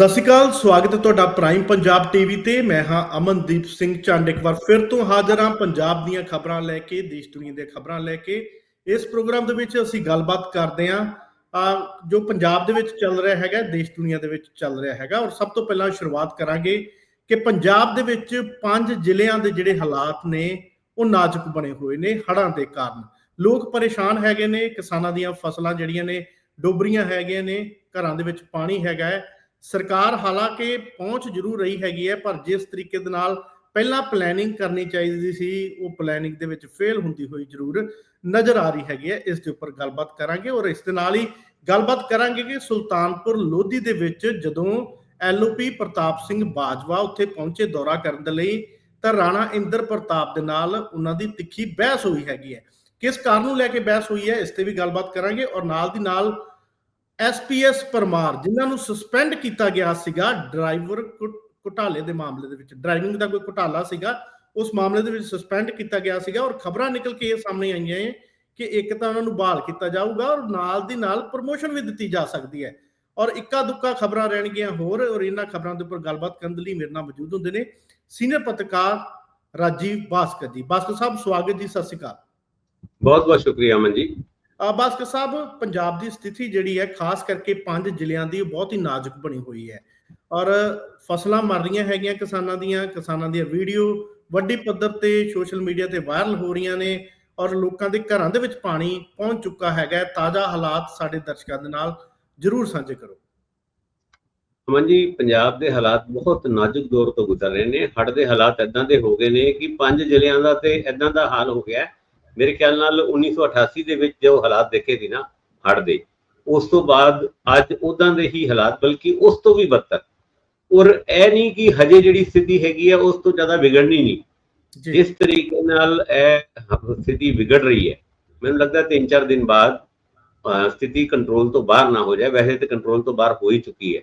ਸਤਿ ਸ਼੍ਰੀ ਅਕਾਲ, ਸਵਾਗਤ ਹੈ ਤੁਹਾਡਾ ਪ੍ਰਾਈਮ ਪੰਜਾਬ ਟੀਵੀ ਤੇ। ਮੈਂ ਹਾਂ ਅਮਨਦੀਪ ਸਿੰਘ ਚੰਡ ਇੱਕ ਵਾਰ ਫਿਰ ਤੋਂ ਹਾਜ਼ਰ ਹਾਂ ਪੰਜਾਬ ਦੀਆਂ ਖਬਰਾਂ ਲੈ ਕੇ, ਦੇਸ਼ ਦੁਨੀਆ ਦੀਆਂ ਖਬਰਾਂ ਲੈ ਕੇ। ਇਸ ਪ੍ਰੋਗਰਾਮ ਦੇ ਵਿੱਚ ਅਸੀਂ ਗੱਲਬਾਤ ਕਰਦੇ ਹਾਂ। ਜੋ ਪੰਜਾਬ ਦੇ ਵਿੱਚ ਚੱਲ ਰਿਹਾ ਹੈਗਾ, ਦੇਸ਼ ਦੁਨੀਆ ਦੇ ਵਿੱਚ ਚੱਲ ਰਿਹਾ ਹੈਗਾ। ਔਰ ਸਭ ਤੋਂ ਪਹਿਲਾਂ ਸ਼ੁਰੂਆਤ ਕਰਾਂਗੇ ਕਿ ਪੰਜਾਬ ਦੇ ਵਿੱਚ ਪੰਜ ਜ਼ਿਲ੍ਹਿਆਂ ਦੇ ਜਿਹੜੇ ਹਾਲਾਤ ਨੇ, ਉਹ ਨਾਜ਼ੁਕ ਬਣੇ ਹੋਏ ਨੇ ਹੜ੍ਹਾਂ ਦੇ ਕਾਰਨ। ਲੋਕ ਪਰੇਸ਼ਾਨ ਹੈਗੇ ਨੇ, ਕਿਸਾਨਾਂ ਦੀਆਂ ਫਸਲਾਂ ਜਿਹੜੀਆਂ ਨੇ, ਡੁੱਬ ਰਹੀਆਂ ਹੈਗੀਆਂ ਨੇ, ਘਰਾਂ ਦੇ ਵਿੱਚ ਪਾਣੀ ਹੈਗਾ ਹੈ। ਸਰਕਾਰ ਹਾਲਾਂਕਿ ਪਹੁੰਚ ਜ਼ਰੂਰ ਰਹੀ ਹੈਗੀ ਹੈ, ਪਰ ਜਿਸ ਤਰੀਕੇ ਦੇ ਨਾਲ ਪਹਿਲਾਂ ਪਲੈਨਿੰਗ ਕਰਨੀ ਚਾਹੀਦੀ ਸੀ, ਉਹ ਪਲੈਨਿੰਗ ਦੇ ਵਿੱਚ ਫੇਲ ਹੁੰਦੀ ਹੋਈ ਜ਼ਰੂਰ ਨਜ਼ਰ ਆ ਰਹੀ ਹੈਗੀ ਹੈ। ਇਸ ਦੇ ਉੱਪਰ ਗੱਲਬਾਤ ਕਰਾਂਗੇ ਔਰ ਇਸ ਦੇ ਨਾਲ ਹੀ ਗੱਲਬਾਤ ਕਰਾਂਗੇ ਕਿ ਸੁਲਤਾਨਪੁਰ ਲੋਧੀ ਦੇ ਵਿੱਚ ਜਦੋਂ ਐਲਓਪੀ ਪ੍ਰਤਾਪ ਸਿੰਘ ਬਾਜਵਾ ਉੱਥੇ ਪਹੁੰਚੇ ਦੌਰਾ ਕਰਨ ਦੇ ਲਈ, ਤਾਂ ਰਾਣਾ ਇੰਦਰ ਪ੍ਰਤਾਪ ਦੇ ਨਾਲ ਉਹਨਾਂ ਦੀ ਤਿੱਖੀ ਬਹਿਸ ਹੋਈ ਹੈਗੀ ਹੈ। ਕਿਸ ਕਾਰਨ ਨੂੰ ਲੈ ਕੇ ਬਹਿਸ ਹੋਈ ਹੈ, ਇਸ ਤੇ ਵੀ ਗੱਲਬਾਤ ਕਰਾਂਗੇ ਔਰ ਨਾਲ ਦੀ ਨਾਲ ਐਸਪੀਐਸ ਪਰਮਾਰ, ਜਿਨ੍ਹਾਂ ਨੂੰ ਸਸਪੈਂਡ ਕੀਤਾ ਗਿਆ ਸੀਗਾ ਡਰਾਈਵਰ ਘੁ- ਘੁਟਾਲੇ ਦੇ ਮਾਮਲੇ ਦੇ ਵਿੱਚ ਡਰਾਈਵਿੰਗ ਦਾ ਕੋਈ ਘੁਟਾਲਾ ਸੀਗਾ, ਉਸ ਮਾਮਲੇ ਦੇ ਵਿੱਚ ਸਸਪੈਂਡ ਕੀਤਾ ਗਿਆ ਸੀਗਾ ਔਰ ਖਬਰਾਂ ਨਿਕਲ ਕੇ ਇਹ ਸਾਹਮਣੇ ਆਈਆਂ ਹੈ ਕਿ ਇੱਕ ਤਾਂ ਉਹਨਾਂ ਨੂੰ ਬਹਾਲ ਕੀਤਾ ਜਾਊਗਾ ਔਰ ਨਾਲ ਦੀ ਨਾਲ ਪ੍ਰਮੋਸ਼ਨ ਵੀ ਦਿੱਤੀ ਜਾ ਸਕਦੀ ਹੈ। ਔਰ ਇੱਕਾ ਦੁੱਕਾ ਖਬਰਾਂ ਰਹਿਣਗੀਆਂ ਹੋਰ ਔਰ ਇਹਨਾਂ ਖਬਰਾਂ ਦੇ ਉੱਪਰ ਗੱਲਬਾਤ ਕਰਨ ਦੇ ਲਈ ਮੇਰੇ ਨਾਲ ਮੌਜੂਦ ਹੁੰਦੇ ਨੇ ਸੀਨੀਅਰ ਪੱਤਰਕਾਰ ਰਾਜੀਵ ਬਾਸਕਰ ਜੀ। ਬਾਸਕਰ ਸਾਹਿਬ, ਸਵਾਗਤ ਜੀ, ਸਤਿ ਸ਼੍ਰੀ ਅਕਾਲ। ਬਹੁਤ ਬਹੁਤ ਸ਼ੁਕਰੀਆ ਅਮਨ ਜੀ। ਆ ਸਾਹਿਬ, ਪੰਜਾਬ ਦੀ ਸਥਿਤੀ ਜਿਹੜੀ ਹੈ, ਖਾਸ ਕਰਕੇ ਪੰਜ ਜ਼ਿਲ੍ਹਿਆਂ ਦੀ ਬਹੁਤ ਹੀ ਨਾਜ਼ੁਕ ਬਣੀ ਹੋਈ ਹੈ। ਔਰ ਫਸਲਾਂ ਮਰ ਰਹੀਆਂ ਹੈਗੀਆਂ ਕਿਸਾਨਾਂ ਦੀਆਂ ਕਿਸਾਨਾਂ ਦੀਆਂ ਵੀਡੀਓ ਵੱਡੀ ਪੱਧਰ ਤੇ ਸੋਸ਼ਲ ਮੀਡੀਆ ਤੇ ਵਾਇਰਲ ਹੋ ਰਹੀਆਂ ਨੇ ਔਰ ਲੋਕਾਂ ਦੇ ਘਰਾਂ ਦੇ ਵਿੱਚ ਪਾਣੀ ਪਹੁੰਚ ਚੁੱਕਾ ਹੈਗਾ ਤਾਜ਼ਾ ਹਾਲਾਤ ਸਾਡੇ ਦਰਸ਼ਕਾਂ ਦੇ ਨਾਲ ਜਰੂਰ ਸਾਂਝੇ ਕਰੋ। ਅਮਨ ਜੀ ਪੰਜਾਬ ਦੇ ਹਾਲਾਤ ਬਹੁਤ ਨਾਜ਼ੁਕ ਦੌਰ ਤੋਂ ਗੁਜ਼ਰ ਰਹੇ ਨੇ। ਹੜ ਦੇ ਹਾਲਾਤ ਇਦਾਂ ਦੇ ਹੋ ਗਏ ਨੇ ਕਿ ਪੰਜ ਜ਼ਿਲ੍ਹਿਆਂ ਦਾ ਤੇ ਇਦਾਂ ਦਾ ਹਾਲ ਹੋ ਗਿਆ ਹੈ। ਮੇਰੇ ਖਿਆਲ ਨਾਲ 1988 ਦੇ ਵਿੱਚ ਜੋ ਹਾਲਾਤ ਦੇਖੇ ਸੀ ਨਾ ਹੜ੍ਹ ਦੇ ਉਸ ਤੋਂ ਬਾਅਦ ਅੱਜ ਉਦਾਂ ਦੇ ਹੀ ਹਾਲਾਤ ਬਲਕਿ ਉਸ ਤੋਂ ਵੀ ਬੱਤਰ ਔਰ ਇਹ ਨਹੀਂ ਕਿ ਹਜੇ ਜਿਹੜੀ ਸਥਿਤੀ ਹੈਗੀ ਹੈ ਉਸ ਤੋਂ ਜ਼ਿਆਦਾ ਵਿਗੜਨੀ ਨਹੀਂ। ਜਿਸ ਤਰੀਕੇ ਨਾਲ ਇਹ ਸਥਿਤੀ ਵਿਗੜ ਰਹੀ ਹੈ ਮੈਨੂੰ ਲੱਗਦਾ ਤਿੰਨ ਚਾਰ ਦਿਨ ਬਾਅਦ ਸਥਿਤੀ ਕੰਟਰੋਲ ਤੋਂ ਬਾਹਰ ਨਾ ਹੋ ਜਾਏ। ਵੈਸੇ ਤੇ ਕੰਟਰੋਲ ਤੋਂ ਬਾਹਰ ਹੋ ਹੀ ਚੁੱਕੀ ਹੈ।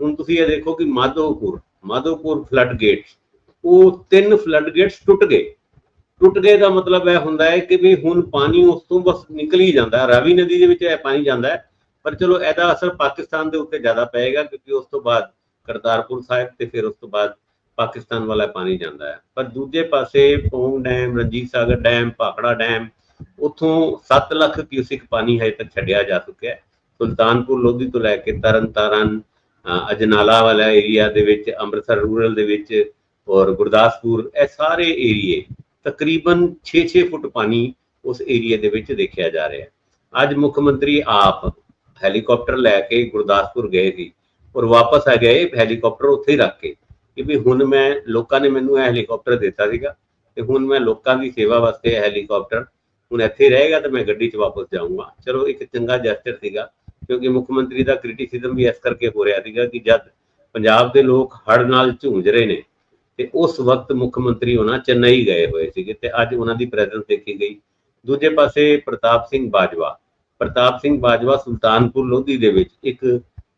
ਹੁਣ ਤੁਸੀਂ ਇਹ ਦੇਖੋ ਕਿ ਮਾਧੋਪੁਰ ਮਾਧੋਪੁਰ ਫਲੱਡ ਗੇਟਸ ਉਹ ਤਿੰਨ ਫਲੱਡ ਗੇਟਸ ਟੁੱਟ ਗਏ। ਟੁੱਟ ਗਏ ਦਾ ਮਤਲਬ ਇਹ ਹੁੰਦਾ ਹੈ ਕਿ ਵੀ ਹੁਣ ਪਾਣੀ ਉਸ ਤੋਂ ਬਸ ਨਿਕਲ ਹੀ ਜਾਂਦਾ ਰਾਵੀ ਨਦੀ ਦੇ ਵਿੱਚ ਇਹ ਪਾਣੀ ਜਾਂਦਾ ਹੈ। ਪਰ ਚਲੋ ਇਹਦਾ ਅਸਰ ਪਾਕਿਸਤਾਨ ਦੇ ਉੱਤੇ ਜ਼ਿਆਦਾ ਪਏਗਾ ਕਿਉਂਕਿ ਉਸ ਤੋਂ ਬਾਅਦ ਕਰਤਾਰਪੁਰ ਸਾਹਿਬ ਤੇ ਫਿਰ ਉਸ ਤੋਂ ਬਾਅਦ ਪਾਕਿਸਤਾਨ ਵਾਲਾ ਪਾਣੀ ਜਾਂਦਾ ਹੈ। ਪਰ ਦੂਜੇ ਪਾਸੇ Pong dam, Ranjit Sagar dam, Bhakra dam, ਉੱਥੋਂ 7 ਲੱਖ ਕਿਊਸਿਕ ਪਾਣੀ ਹਜੇ ਤੱਕ ਛੱਡਿਆ ਜਾ ਚੁੱਕਿਆ ਹੈ। ਸੁਲਤਾਨਪੁਰ ਲੋਧੀ ਤੋਂ ਲੈ ਕੇ ਤਰਨ ਤਾਰਨ ਅਜਨਾਲਾ ਵਾਲਾ ਏਰੀਆ ਦੇ ਵਿੱਚ, ਅੰਮ੍ਰਿਤਸਰ ਰੂਰਲ ਦੇ ਵਿੱਚ ਔਰ ਗੁਰਦਾਸਪੁਰ, ਇਹ ਸਾਰੇ ਏਰੀਏ ਤਕਰੀਬਨ 6-6 ਫੁੱਟ ਪਾਣੀ ਉਸ ਏਰੀਏ ਦੇ ਵਿੱਚ ਦੇਖਿਆ ਜਾ ਰਿਹਾ ਹੈ। ਅੱਜ ਮੁੱਖ ਮੰਤਰੀ ਆਪ ਹੈਲੀਕਾਪਟਰ ਲੈ ਕੇ ਗੁਰਦਾਸਪੁਰ ਗਏ ਸੀ ਔਰ ਵਾਪਸ ਆ ਗਏ, ਹੈਲੀਕਾਪਟਰ ਉੱਥੇ ਹੀ ਰੱਖ ਕੇ ਕਿ ਵੀ ਹੁਣ ਮੈਂ, ਲੋਕਾਂ ਨੇ ਮੈਨੂੰ ਇਹ ਹੈਲੀਕਾਪਟਰ ਦਿੱਤਾ ਸੀਗਾ ਤੇ ਹੁਣ ਮੈਂ ਲੋਕਾਂ ਦੀ ਸੇਵਾ ਵਾਸਤੇ ਇਹ ਹੈਲੀਕਾਪਟਰ ਹੁਣ ਇੱਥੇ ਰਹੇਗਾ ਤਾਂ ਮੈਂ ਗੱਡੀ 'ਚ ਵਾਪਸ ਜਾਊਂਗਾ। ਚਲੋ ਇੱਕ ਚੰਗਾ ਜੈਸਚਰ ਸੀਗਾ ਕਿਉਂਕਿ ਮੁੱਖ ਮੰਤਰੀ ਦਾ ਕ੍ਰਿਟਿਸਿਜ਼ਮ ਵੀ ਇਸ ਕਰਕੇ ਹੋ ਰਿਹਾ ਸੀਗਾ ਕਿ ਜਦ ਪੰਜਾਬ ਦੇ ਲੋਕ ਹੜ ਨਾਲ ਝੂੰਝ ਰਹੇ ਨੇ ਤੇ ਉਸ ਵਕਤ ਮੁੱਖ ਮੰਤਰੀ ਉਹਨਾਂ ਚੇਨਈ ਗਏ ਹੋਏ ਸੀਗੇ ਤੇ ਅੱਜ ਉਹਨਾਂ ਦੀ ਪ੍ਰੈਜ਼ੈਂਸ ਦੇਖੀ ਗਈ। ਦੂਜੇ ਪਾਸੇ ਪ੍ਰਤਾਪ ਸਿੰਘ ਬਾਜਵਾ। ਪ੍ਰਤਾਪ ਸਿੰਘ ਬਾਜਵਾ ਸੁਲਤਾਨਪੁਰ ਲੋਧੀ ਦੇ ਵਿੱਚ ਇੱਕ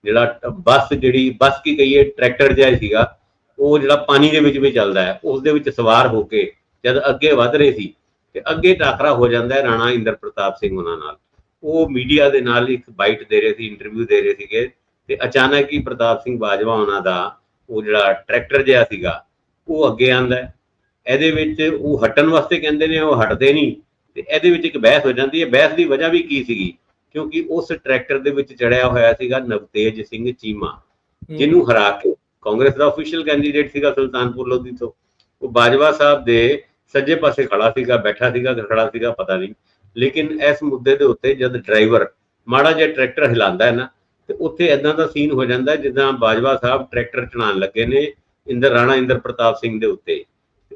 ਜਿਹੜਾ ਬੱਸ ਜਿਹੜੀ, ਬੱਸ ਕੀ ਕਹੀਏ, ਟਰੈਕਟਰ ਜਿਹਾ ਸੀਗਾ, ਉਹ ਜਿਹੜਾ ਪਾਣੀ ਦੇ ਵਿੱਚ ਵੀ ਚੱਲਦਾ ਹੈ, ਉਸ ਦੇ ਵਿੱਚ ਸਵਾਰ ਹੋ ਕੇ ਜਦ ਅੱਗੇ ਵਧ ਰਹੇ ਸੀ ਤੇ ਅੱਗੇ ਟਾਕਰਾ ਹੋ ਜਾਂਦਾ ਹੈ ਰਾਣਾ ਇੰਦਰ ਪ੍ਰਤਾਪ ਸਿੰਘ ਉਹਨਾਂ ਨਾਲ। ਉਹ ਮੀਡੀਆ ਦੇ ਨਾਲ ਇੱਕ ਬਾਈਟ ਦੇ ਰਹੇ ਸੀ, ਇੰਟਰਵਿਊ ਦੇ ਰਹੇ ਸੀਗੇ ਤੇ ਅਚਾਨਕ ਹੀ ਪ੍ਰਤਾਪ ਸਿੰਘ ਬਾਜਵਾ ਉਹਨਾਂ ਦਾ ਉਹ ਜਿਹੜਾ ਟਰੈਕਟਰ ਜਿਹਾ ਸੀਗਾ ਉਹ ਅੱਗੇ ਆਂਦਾ ਇਹਦੇ ਵਿੱਚ ਉਹ ਹਟਣ ਵਾਸਤੇ ਕਹਿੰਦੇ ਨੇ ਉਹ ਹਟਦੇ ਨਹੀਂ। ਤੇ ਇਹਦੇ ਵਿੱਚ ਇੱਕ ਬਹਿਸ ਹੋ ਜਾਂਦੀ ਹੈ। ਬਹਿਸ ਦੀ ਵਜ੍ਹਾ ਵੀ ਕੀ ਸੀਗੀ? ਕਿਉਂਕਿ ਉਸ ਟਰੈਕਟਰ ਦੇ ਵਿੱਚ ਚੜਿਆ ਹੋਇਆ ਸੀਗਾ ਨਵਤੇਜ ਸਿੰਘ ਚੀਮਾ ਜਿਹਨੂੰ ਹਰਾ ਕੇ ਕਾਂਗਰਸ ਦਾ ਅਫੀਸ਼ੀਅਲ ਕੈਂਡੀਡੇਟ ਸੀਗਾ ਸੁਲਤਾਨਪੁਰ ਲੋਧੀ ਤੋਂ। ਉਹ ਬਾਜਵਾ ਸਾਹਿਬ ਦੇ ਸੱਜੇ ਪਾਸੇ ਖੜਾ ਸੀਗਾ ਬੈਠਾ ਸੀਗਾ ਖੜਾ ਸੀਗਾ ਪਤਾ ਨਹੀਂ। ਲੇਕਿਨ ਇਸ ਮੁੱਦੇ ਦੇ ਉੱਤੇ ਜਦ ਡਰਾਈਵਰ ਮਾੜਾ ਜਿਹਾ ਟਰੈਕਟਰ ਹਿਲਾਉਂਦਾ ਹੈ ਨਾ ਤੇ ਉੱਥੇ ਇਦਾਂ ਦਾ ਸੀਨ ਹੋ ਜਾਂਦਾ ਜਿੱਦਾਂ ਬਾਜਵਾ ਸਾਹਿਬ ਟਰੈਕਟਰ ਚਲਾਉਣ ਲੱਗੇ ਨੇ ਇੰਦਰ ਰਾਣਾ ਇੰਦਰ ਪ੍ਰਤਾਪ ਸਿੰਘ ਦੇ ਉੱਤੇ।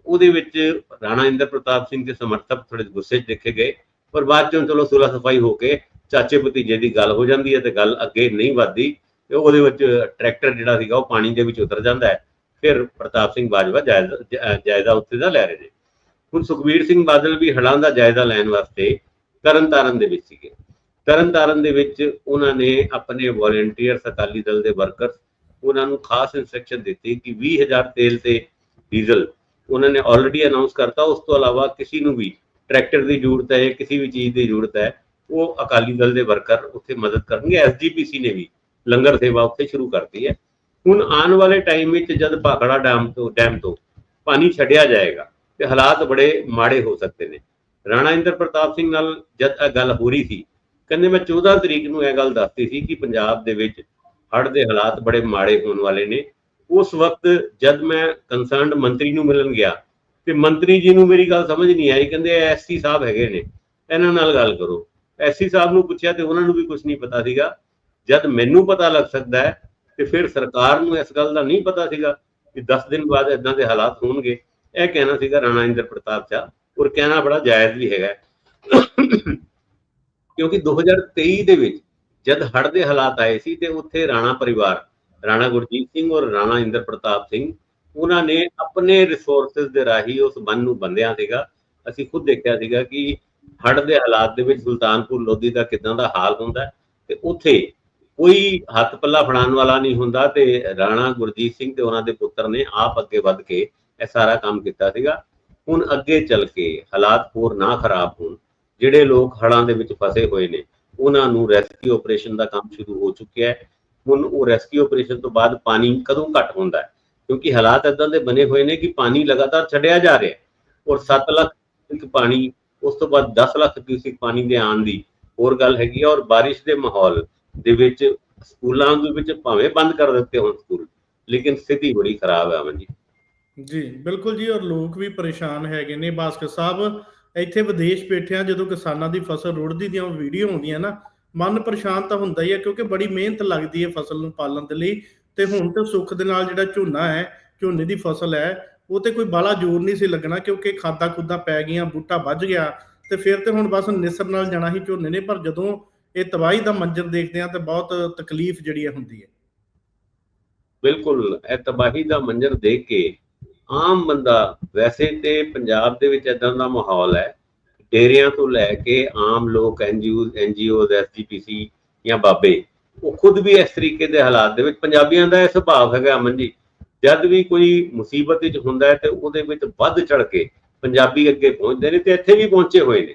ਉਹਦੇ ਵਿੱਚ ਰਾਣਾ ਇੰਦਰ ਪ੍ਰਤਾਪ ਸਿੰਘ ਦੇ ਸਮਰਥਕ ਥੋੜੇ ਗੁੱਸੇ 'ਚ ਦੇਖੇ ਗਏ, ਪਰ ਬਾਅਦ ਚੋਂ ਚਲੋ ਸੁਲਾ ਸਫ਼ਾਈ ਹੋ ਕੇ ਚਾਚੇ ਭਤੀਜੇ ਦੀ ਗੱਲ ਹੋ ਜਾਂਦੀ ਹੈ ਤੇ ਗੱਲ ਅੱਗੇ ਨਹੀਂ ਵੱਧਦੀ, ਤੇ ਉਹਦੇ ਵਿੱਚ ਟਰੈਕਟਰ ਜਿਹੜਾ ਸੀਗਾ ਉਹ ਪਾਣੀ ਦੇ ਵਿੱਚ ਉਤਰ ਜਾਂਦਾ ਹੈ। ਫਿਰ ਪ੍ਰਤਾਪ ਸਿੰਘ ਬਾਜਵਾ ਜਾਇਜ਼ਾ ਜ- ਜਾਇਜ਼ਾ ਉੱਥੇ ਦਾ ਲੈ ਰਹੇ ਨੇ। ਹੁਣ ਸੁਖਬੀਰ ਸਿੰਘ ਬਾਦਲ ਵੀ ਹੜਾਂ ਦਾ ਜਾਇਜ਼ਾ ਲੈਣ ਵਾਸਤੇ ਤਰਨਤਾਰਨ ਦੇ ਵਿੱਚ ਸੀਗੇ। ਤਰਨਤਾਰਨ ਦੇ ਵਿੱਚ ਉਹਨਾਂ ਨੇ ਆਪਣੇ ਵਾਲੰਟੀਅਰਸ ਅਕਾਲੀ ਦਲ ਦੇ ਵਰਕਰਸ ਉਹਨਾਂ ਨੂੰ ਖਾਸ ਇਨਸਟਰਕਸ਼ਨ ਦਿੱਤੀ ਕਿ 20000 ਤੇਲ ਤੇ ਡੀਜ਼ਲ ਉਹਨਾਂ ਨੇ ਆਲਰੇਡੀ ਅਨਾਉਂਸ ਕਰਤਾ। ਉਸ ਤੋਂ ਇਲਾਵਾ ਕਿਸੇ ਨੂੰ ਵੀ ਟਰੈਕਟਰ ਦੀ ਜ਼ਰੂਰਤ ਹੈ ਜਾਂ ਕਿਸੇ ਵੀ ਚੀਜ਼ ਦੀ ਜ਼ਰੂਰਤ ਹੈ, ਉਹ ਅਕਾਲੀ ਦਲ ਦੇ ਵਰਕਰ ਉੱਥੇ ਮਦਦ ਕਰਨਗੇ। ਐਸਜੀਪੀਸੀ ਨੇ ਵੀ ਲੰਗਰ ਸੇਵਾ ਉੱਥੇ ਸ਼ੁਰੂ ਕਰਤੀ ਹੈ। ਹੁਣ ਆਉਣ ਵਾਲੇ ਟਾਈਮ ਵਿੱਚ ਜਦ ਭਾਖੜਾ ਡੈਮ ਤੋਂ ਡੈਮ ਤੋਂ ਪਾਣੀ ਛੱਡਿਆ ਜਾਏਗਾ ਤੇ ਹਾਲਾਤ ਬੜੇ ਮਾੜੇ ਹੋ ਸਕਦੇ ਨੇ। ਰਾਣਾ ਇੰਦਰ ਪ੍ਰਤਾਪ ਸਿੰਘ ਨਾਲ ਜਦ ਇਹ ਗੱਲ ਹੋ ਰਹੀ ਸੀ, ਕਹਿੰਦੇ ਮੈਂ 14 ਤਰੀਕ ਨੂੰ ਇਹ ਗੱਲ ਦੱਸਤੀ ਸੀ ਕਿ ਪੰਜਾਬ ਦੇ ਵਿੱਚ ਹੜ ਦੇ ਹਾਲਾਤ ਬੜੇ ਮਾੜੇ ਹੋਣ ਵਾਲੇ ਨੇ। ਉਸ ਵਕਤ ਜਦ ਮੈਂ ਕੰਸਰਨਡ ਮੰਤਰੀ ਨੂੰ ਮਿਲਣ ਗਿਆ, ਤੇ ਮੰਤਰੀ ਜੀ ਨੂੰ ਮੇਰੀ ਗੱਲ ਸਮਝ ਨਹੀਂ ਆਈ, ਕਹਿੰਦੇ ਐਸਸੀ ਸਾਹਿਬ ਹੈਗੇ ਨੇ, ਇਹਨਾਂ ਨਾਲ ਗੱਲ ਕਰੋ। ਐਸਸੀ ਸਾਹਿਬ ਨੂੰ ਪੁੱਛਿਆ ਤੇ ਉਹਨਾਂ ਨੂੰ ਵੀ ਕੁਝ ਨਹੀਂ ਪਤਾ ਸੀਗਾ। ਜਦ ਮੈਨੂੰ ਪਤਾ ਲੱਗ ਸਕਦਾ ਹੈ, ਤੇ ਫਿਰ ਸਰਕਾਰ ਨੂੰ ਇਸ ਗੱਲ ਦਾ ਨਹੀਂ ਪਤਾ ਸੀਗਾ ਕਿ 10 ਦਿਨ ਬਾਅਦ ਇਦਾਂ ਦੇ ਹਾਲਾਤ ਹੋਣਗੇ। ਇਹ ਕਹਿਣਾ ਸੀਗਾ ਰਾਣਾ ਇੰਦਰ ਪ੍ਰਤਾਪ ਚਾ ਔਰ ਕਹਿਣਾ ਬੜਾ ਜਾਇਜ਼ ਵੀ ਹੈਗਾ ਕਿਉਂਕਿ 2023 ਦੇ ਵਿੱਚ ਜਦ ਹੜ ਦੇ ਹਾਲਾਤ ਆਏ ਸੀ ਤੇ ਉੱਥੇ ਰਾਣਾ ਪਰਿਵਾਰ, ਰਾਣਾ ਗੁਰਜੀਤ ਸਿੰਘ ਔਰ ਰਾਣਾ ਇੰਦਰ ਪ੍ਰਤਾਪ ਸਿੰਘ, ਉਹਨਾਂ ਨੇ ਆਪਣੇ ਰਿਸੋਰਸਸ ਦੇ ਰਾਹੀਂ ਉਸ ਬੰਨ ਨੂੰ ਬੰਦਿਆ ਸੀਗਾ। ਅਸੀਂ ਖੁਦ ਦੇਖਿਆ ਸੀਗਾ ਕਿ ਹੜ੍ਹ ਦੇ ਹਾਲਾਤ ਦੇ ਵਿੱਚ ਸੁਲਤਾਨਪੁਰ ਲੋਧੀ ਦਾ ਕਿਦਾਂ ਦਾ ਹਾਲ ਹੁੰਦਾ ਤੇ ਉੱਥੇ ਕੋਈ ਹੱਥ ਪੱਲਾ ਫੜਾਉਣ ਵਾਲਾ ਨਹੀਂ ਹੁੰਦਾ ਤੇ ਰਾਣਾ ਗੁਰਜੀਤ ਸਿੰਘ ਤੇ ਉਹਨਾਂ ਦੇ ਪੁੱਤਰ ਨੇ ਆਪ ਅੱਗੇ ਵੱਧ ਕੇ ਇਹ ਸਾਰਾ ਕੰਮ ਕੀਤਾ ਸੀਗਾ। ਹੁਣ ਅੱਗੇ ਚੱਲ ਕੇ ਹਾਲਾਤ ਹੋਰ ਨਾ ਖਰਾਬ ਹੋਣ, ਜਿਹੜੇ ਲੋਕ ਹੜ੍ਹਾਂ ਦੇ ਵਿੱਚ ਫਸੇ ਹੋਏ ਨੇ ਉਹਨਾਂ ਨੂੰ ਰੈਸਕਿਊ ਆਪਰੇਸ਼ਨ ਦਾ ਕੰਮ ਸ਼ੁਰੂ ਹੋ ਚੁੱਕਿਆ ਹੈ। ਹੁਣ ਉਹ ਰੈਸਕਿਊ ਆਪਰੇਸ਼ਨ ਤੋਂ ਬਾਅਦ ਪਾਣੀ ਕਦੋਂ ਘਟ ਹੁੰਦਾ ਹੈ? ਕਿਉਂਕਿ ਹਾਲਾਤ ਇਦਾਂ ਦੇ ਬਣੇ ਹੋਏ ਨੇ ਕਿ ਪਾਣੀ ਲਗਾਤਾਰ ਛੱਡਿਆ ਜਾ ਰਿਹਾ ਹੈ ਔਰ 7 ਲੱਖ ਕਿਊਸਿਕ ਪਾਣੀ, ਉਸ ਤੋਂ ਬਾਅਦ 10 ਲੱਖ ਕਿਊਸਿਕ ਪਾਣੀ ਦੇ ਆਉਣ ਦੀ ਹੋਰ ਗੱਲ ਹੈਗੀ ਔਰ ਬਾਰਿਸ਼ ਦੇ ਮਾਹੌਲ ਦੇ ਵਿੱਚ ਸਕੂਲਾਂ ਦੇ ਵਿੱਚ ਭਾਵੇਂ ਬੰਦ ਕਰ ਦਿੱਤੇ ਹੋਣ ਸਕੂਲ, ਲੇਕਿਨ ਸਥਿਤੀ ਬੜੀ ਖਰਾਬ ਹੈ ਅਮਨ ਜੀ। ਜੀ, ਬਿਲਕੁਲ ਜੀ, ਔਰ ਲੋਕ ਵੀ ਪਰੇਸ਼ਾਨ ਹੈਗੇ ਨੇ। ਬਾਸਕਰ ਸਾਹਿਬ ਇੱਥੇ ਵਿਦੇਸ਼ ਬੈਠਿਆਂ ਜਦੋਂ ਕਿਸਾਨਾਂ ਦੀ ਫਸਲ ਰੁੜਦੀ ਦੀਆਂ ਵੀਡੀਓ ਆਉਂਦੀਆਂ ਨਾ, ਮਨ ਪਰੇਸ਼ਾਨ ਤਾਂ ਹੁੰਦਾ ਹੀ ਹੈ ਕਿਉਂਕਿ ਬੜੀ ਮਿਹਨਤ ਲੱਗਦੀ ਹੈ ਫਸਲ ਨੂੰ ਪਾਲਣ ਦੇ ਲਈ ਤੇ ਹੁਣ ਤੇ ਸੁੱਖ ਦੇ ਨਾਲ ਜਿਹੜਾ ਝੋਨਾ ਹੈ, ਝੋਨੇ ਦੀ ਫਸਲ ਹੈ, ਉਹ ਤੇ ਕੋਈ ਬਾਲਾ ਜ਼ੋਰ ਨਹੀਂ ਸੀ ਲੱਗਣਾ ਕਿਉਂਕਿ ਖਾਦਾਂ ਖੁੱਦਾਂ ਪੈ ਗਈਆਂ, ਬੂਟਾ ਵੱਜ ਗਿਆ ਤੇ ਫਿਰ ਤੇ ਹੁਣ ਬਸ ਨਿਸਰ ਨਾਲ ਜਾਣਾ ਹੀ ਝੋਨੇ ਨੇ, ਪਰ ਜਦੋਂ ਇਹ ਤਬਾਹੀ ਦਾ ਮੰਜ਼ਰ ਦੇਖਦੇ ਆ ਤੇ ਬਹੁਤ ਤਕਲੀਫ ਜਿਹੜੀ ਹੈ ਹੁੰਦੀ ਹੈ। ਬਿਲਕੁਲ, ਇਹ ਤਬਾਹੀ ਦਾ ਮੰਜ਼ਰ ਦੇਖ ਕੇ ਆਮ ਬੰਦਾ ਵੈਸੇ ਤੇ ਪੰਜਾਬ ਦੇ ਵਿੱਚ ਇਦਾਂ ਦਾ ਮਾਹੌਲ ਹੈ, ਡੇਰਿਆਂ ਤੋਂ ਲੈ ਕੇ ਆਮ ਲੋਕ ਐਨਜੀਓ ਐਨਜੀਓ ਐਸਜੀਪੀਸੀ ਜਾਂ ਬਾਬੇ, ਉਹ ਖੁਦ ਵੀ ਇਸ ਤਰੀਕੇ ਦੇ ਹਾਲਾਤ ਦੇ ਵਿੱਚ ਪੰਜਾਬੀਆਂ ਦਾ ਇਹ ਸੁਭਾਅ ਹੈਗਾ ਅਮਨ ਜੀ। ਜਦ ਵੀ ਕੋਈ ਮੁਸੀਬਤ ਵਿੱਚ ਹੁੰਦਾ ਹੈ ਤੇ ਉਹਦੇ ਵਿੱਚ ਵੱਧ ਚੜ ਕੇ ਪੰਜਾਬੀ ਅੱਗੇ ਪਹੁੰਚਦੇ ਨੇ ਤੇ ਇੱਥੇ ਵੀ ਪਹੁੰਚੇ ਹੋਏ ਨੇ।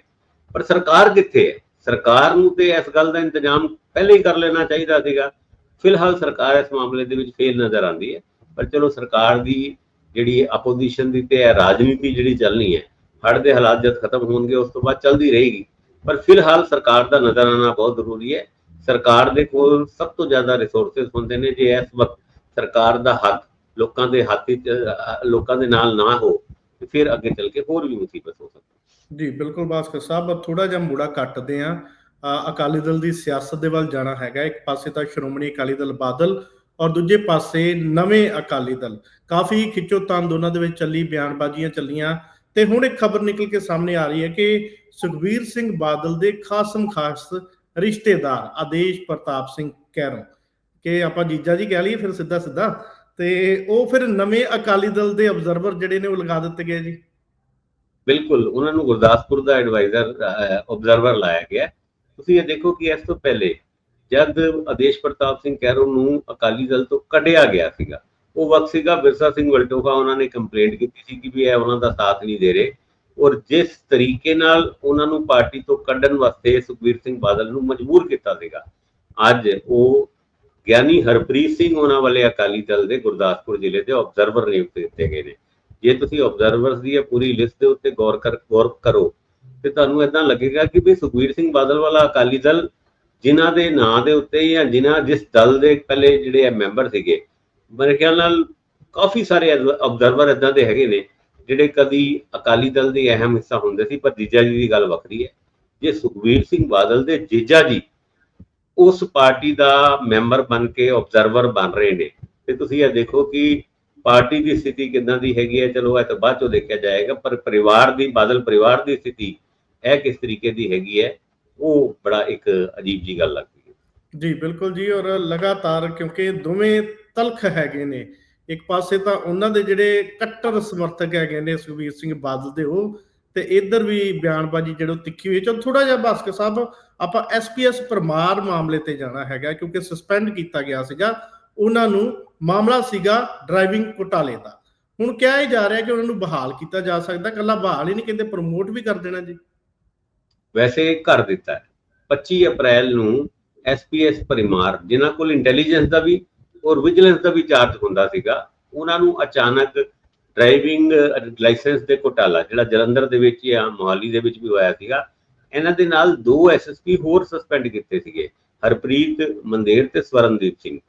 ਪਰ ਸਰਕਾਰ ਕਿੱਥੇ ਹੈ? ਸਰਕਾਰ ਨੂੰ ਤੇ ਇਸ ਗੱਲ ਦਾ ਇੰਤਜ਼ਾਮ ਪਹਿਲੇ ਹੀ ਕਰ ਲੈਣਾ ਚਾਹੀਦਾ ਸੀਗਾ। ਫਿਲਹਾਲ ਸਰਕਾਰ ਇਸ ਮਾਮਲੇ ਦੇ ਵਿੱਚ ਫੇਲ ਨਜ਼ਰ ਆਉਂਦੀ ਹੈ। ਪਰ ਚਲੋ ਸਰਕਾਰ ਦੀ ਜਿਹੜੀ ਆਪੋਜੀਸ਼ਨ ਦੀ ਤੇ ਰਾਜਨੀਤੀ ਜਿਹੜੀ ਚੱਲਣੀ ਹੈ, ਹੜ੍ਹ ਦੇ ਹਾਲਾਤ ਜਦ ਖਤਮ ਹੋਣਗੇ, ਉਸ ਤੋਂ ਬਾਅਦ ਚੱਲਦੀ ਰਹੇਗੀ। ਪਰ ਫਿਲਹਾਲ ਸਰਕਾਰ ਦਾ ਨਜ਼ਰ ਆਉਣਾ ਬਹੁਤ ਜ਼ਰੂਰੀ ਹੈ। ਸਰਕਾਰ ਦੇ ਕੋਲ ਸਭ ਤੋਂ ਜ਼ਿਆਦਾ ਰਿਸੋਰਸਸ ਹੁੰਦੇ ਨੇ ਜੇ ਇਸ ਵਕਤ ਸਰਕਾਰ ਦਾ ਹੱਥ ਲੋਕਾਂ ਦੇ ਹੱਥ ਵਿੱਚ ਲੋਕਾਂ ਦੇ ਨਾਲ ਨਾ ਹੋ, ਤੇ ਫਿਰ ਅੱਗੇ ਚੱਲ ਕੇ ਹੋਰ ਵੀ ਮੁਸੀਬਤ ਹੋ ਸਕਦੀ ਜੀ, ਬਿਲਕੁਲ ਬਾਸਕਰ ਸਾਹਿਬ ਥੋੜਾ ਜਿਹਾ ਮੂੜਾ ਕੱਟਦੇ ਆ ਅਕਾਲੀ ਦਲ ਦੀ ਸਿਆਸਤ ਦੇ ਵੱਲ ਜਾਣਾ ਹੈਗਾ। ਇੱਕ ਪਾਸੇ ਤਾਂ ਸ਼੍ਰੋਮਣੀ ਅਕਾਲੀ ਦਲ ਬਾਦਲ ਔਰ ਦੂਜੇ ਪਾਸੇ ਨਵੇਂ ਅਕਾਲੀ ਦਲ। ਕਾਫੀ ਖਿੱਚੋਤਾਣ ਦੋਨਾਂ ਦੇ ਵਿੱਚ ਚੱਲੀ, ਬਿਆਨਬਾਜ਼ੀਆਂ ਚੱਲੀਆਂ। ਤੇ ਹੁਣ ਇੱਕ ਖਬਰ ਨਿਕਲ ਕੇ ਸਾਹਮਣੇ ਆ ਰਹੀ ਹੈ ਕਿ ਸੁਖਬੀਰ ਸਿੰਘ ਬਾਦਲ ਦੇ ਖਾਸਮ ਖਾਸ ਰਿਸ਼ਤੇਦਾਰ ਆਦੇਸ਼ ਪ੍ਰਤਾਪ ਸਿੰਘ ਕੈਰੋਂ, ਕਿ ਆਪਾਂ ਜੀਜਾ ਜੀ ਕਹਿ ਲਈਏ ਫਿਰ ਸਿੱਧਾ ਸਿੱਧਾ ਤੇ ਉਹ ਫਿਰ ਨਵੇਂ ਅਕਾਲੀ ਦਲ ਦੇ ਅਬਜ਼ਰਵਰ ਜਿਹੜੇ ਨੇ ਉਹ ਲਗਾ ਦਿੱਤੇ ਗਏ ਜੀ। ਬਿਲਕੁਲ, ਉਹਨਾਂ ਨੂੰ ਗੁਰਦਾਸਪੁਰ ਦਾ ਐਡਵਾਈਜ਼ਰ ਆਬਜ਼ਰਵਰ ਲਾਇਆ ਗਿਆ। ਤੁਸੀਂ ਇਹ ਦੇਖੋ ਕਿ ਇਸ ਤੋਂ ਪਹਿਲੇ ਜਦ ਆਦੇਸ਼ ਪ੍ਰਤਾਪ ਸਿੰਘ ਕੈਰੋ ਨੂੰ ਅਕਾਲੀ ਦਲ ਤੋਂ ਕੱਢਿਆ ਗਿਆ ਸੀਗਾ, ਉਹ ਵਕਤ ਸੀਗਾ ਬਿਰਸਾ ਸਿੰਘ ਵਲਟੋਹਾ ਉਹਨਾਂ ਨੇ ਕੰਪਲੇਂਟ ਕੀਤੀ ਸੀ ਕਿ ਵੀ ਇਹ ਉਹਨਾਂ ਦਾ ਸਾਥ ਨਹੀਂ ਦੇ ਰਹੇ ਔਰ ਜਿਸ ਤਰੀਕੇ ਨਾਲ ਉਹਨਾਂ ਨੂੰ ਪਾਰਟੀ ਤੋਂ ਕੱਢਣ ਵਾਸਤੇ ਸੁਖਬੀਰ ਸਿੰਘ ਬਾਦਲ ਨੂੰ ਮਜਬੂਰ ਕੀਤਾ ਸੀਗਾ, ਅੱਜ ਉਹ ਗਿਆਨੀ ਹਰਪ੍ਰੀਤ ਸਿੰਘ ਉਹਨਾਂ ਵਾਲੇ ਅਕਾਲੀ ਦਲ ਦੇ ਗੁਰਦਾਸਪੁਰ ਜ਼ਿਲ੍ਹੇ ਦੇ ਆਬਜ਼ਰਵਰ ਨਿਯੁਕਤ ਕੀਤੇ ਗਏ ਨੇ। ਜੇ ਤੁਸੀਂ ਆਬਜ਼ਰਵਰਸ ਦੀ ਪੂਰੀ ਲਿਸਟ ਦੇ ਉੱਤੇ ਗੌਰ ਕਰ, ਗੌਰ ਕਰੋ ਤੇ ਤੁਹਾਨੂੰ ਇਦਾਂ ਲੱਗੇਗਾ ਕਿ ਵੀ ਸੁਖਬੀਰ ਸਿੰਘ ਬਾਦਲ ਵਾਲਾ ਅਕਾਲੀ ਦਲ ਜਿਨ੍ਹਾਂ ਦੇ ਨਾਂ ਦੇ ਉੱਤੇ ਜਾਂ ਜਿਨ੍ਹਾਂ ਜਿਸ ਦਲ ਦੇ ਪਹਿਲੇ ਜਿਹੜੇ ਆ ਮੈਂਬਰ ਸੀਗੇ, ਮੇਰੇ ਖਿਆਲ ਨਾਲ ਕਾਫੀ ਸਾਰੇ ਆਬਜ਼ਰਵਰ ਇਦਾਂ ਦੇ ਹੈਗੇ ਨੇ, ਜਿਹੜੇ ਕਦੀ ਅਕਾਲੀ ਦਲ ਦੇ ਅਹਿਮ ਹਿੱਸਾ ਹੁੰਦੇ ਸੀ, ਪਰ ਜੀਜਾ ਜੀ ਦੀ ਗੱਲ ਵੱਖਰੀ ਹੈ। ਜੇ ਸੁਖਬੀਰ ਸਿੰਘ ਬਾਦਲ ਦੇ ਜੀਜਾ ਜੀ ਉਸ ਪਾਰਟੀ ਦਾ ਮੈਂਬਰ ਬਣ ਕੇ ਆਬਜ਼ਰਵਰ ਬਣ ਰਹੇ ਨੇ, ਤੇ ਤੁਸੀਂ ਇਹ ਦੇਖੋ ਕਿ ਪਾਰਟੀ ਦੀ ਸਥਿਤੀ ਕਿਦਾਂ ਦੀ ਹੈਗੀ ਹੈ, ਚਲੋ ਇਹ ਤਾਂ ਬਾਅਦ ਚੋਂ ਦੇਖਿਆ ਜਾਏਗਾ, ਪਰ ਪਰਿਵਾਰ ਦੀ, ਬਾਦਲ ਪਰਿਵਾਰ ਦੀ ਸਥਿਤੀ ਇਹ ਕਿਸ ਤਰੀਕੇ ਦੀ ਹੈਗੀ ਹੈ ਉਹ ਬੜਾ ਇੱਕ ਅਜੀਬ ਜੀ ਗੱਲ ਲੱਗਦੀ ਹੈ। ਜੀ, ਬਿਲਕੁਲ ਜੀ, ਔਰ ਲਗਾਤਾਰ ਕਿਉਂਕਿ ਦੋਵੇਂ ਤਲਖ ਹੈਗੇ ਨੇ, ਇੱਕ ਪਾਸੇ ਤਾਂ ਉਹਨਾਂ ਦੇ ਜਿਹੜੇ ਕੱਟੜ ਸਮਰਥਕ ਹੈਗੇ ਨੇ ਸੁਖਬੀਰ ਸਿੰਘ ਬਾਦਲ ਦੇ ਉਹ, ਤੇ ਇਧਰ ਵੀ ਬਿਆਨਬਾਜ਼ੀ ਜਿਹੜੋ ਤਿੱਖੀ ਹੋਈ ਚਲ ਥੋੜਾ ਜਿਹਾ ਬਾਸਕਰ ਸਾਹਿਬ, ਆਪਾਂ ਐਸਪੀਐਸ ਪਰਮਾਰ ਮਾਮਲੇ ਤੇ ਜਾਣਾ ਹੈਗਾ, ਕਿਉਂਕਿ ਸਸਪੈਂਡ ਕੀਤਾ ਗਿਆ ਸੀਗਾ, ਉਹਨਾਂ ਨੂੰ ਮਾਮਲਾ ਸੀਗਾ ਡਰਾਈਵਿੰਗ ਘੁਟਾਲੇ ਦਾ। ਹੁਣ ਕਿਹਾ ਹੀ ਜਾ ਰਿਹਾ ਕਿ ਉਹਨਾਂ ਨੂੰ ਬਹਾਲ ਕੀਤਾ ਜਾ ਸਕਦਾ, ਕੱਲਾ ਬਹਾਲ ਹੀ ਨਹੀਂ, ਕਹਿੰਦੇ ਪ੍ਰਮੋਟ ਵੀ ਕਰ ਦੇਣਾ ਜੀ। ਵੈਸੇ ਕਰ ਦਿੱਤਾ ਹੈ। 25 ਅਪ੍ਰੈਲ ਨੂੰ ਐਸਪੀਐਸ ਪਰਿਮਾਰ ਜਿਨ੍ਹਾਂ ਕੋਲ ਇੰਟੈਲੀਜੈਂਸ ਦਾ ਵੀ ਔਰ ਵਿਜੀਲੈਂਸ ਦਾ ਵੀ ਚਾਰਜ ਹੁੰਦਾ ਸੀਗਾ, ਉਹਨਾਂ ਨੂੰ ਅਚਾਨਕ ਡਰਾਈਵਿੰਗ ਲਾਇਸੈਂਸ ਦੇ ਘੁਟਾਲਾ, ਜਿਹੜਾ ਜਲੰਧਰ ਦੇ ਵਿੱਚ ਜਾਂ ਮੋਹਾਲੀ ਦੇ ਵਿੱਚ ਵੀ ਹੋਇਆ ਸੀਗਾ, ਇਹਨਾਂ ਦੇ ਨਾਲ ਦੋ ਐਸਐਸਪੀ ਹੋਰ ਸਸਪੈਂਡ ਕੀਤੇ ਸੀਗੇ, ਹਰਪ੍ਰੀਤ ਮੰਦੇਰ ਤੇ ਸਵਰਨਦੀਪ ਸਿੰਘ।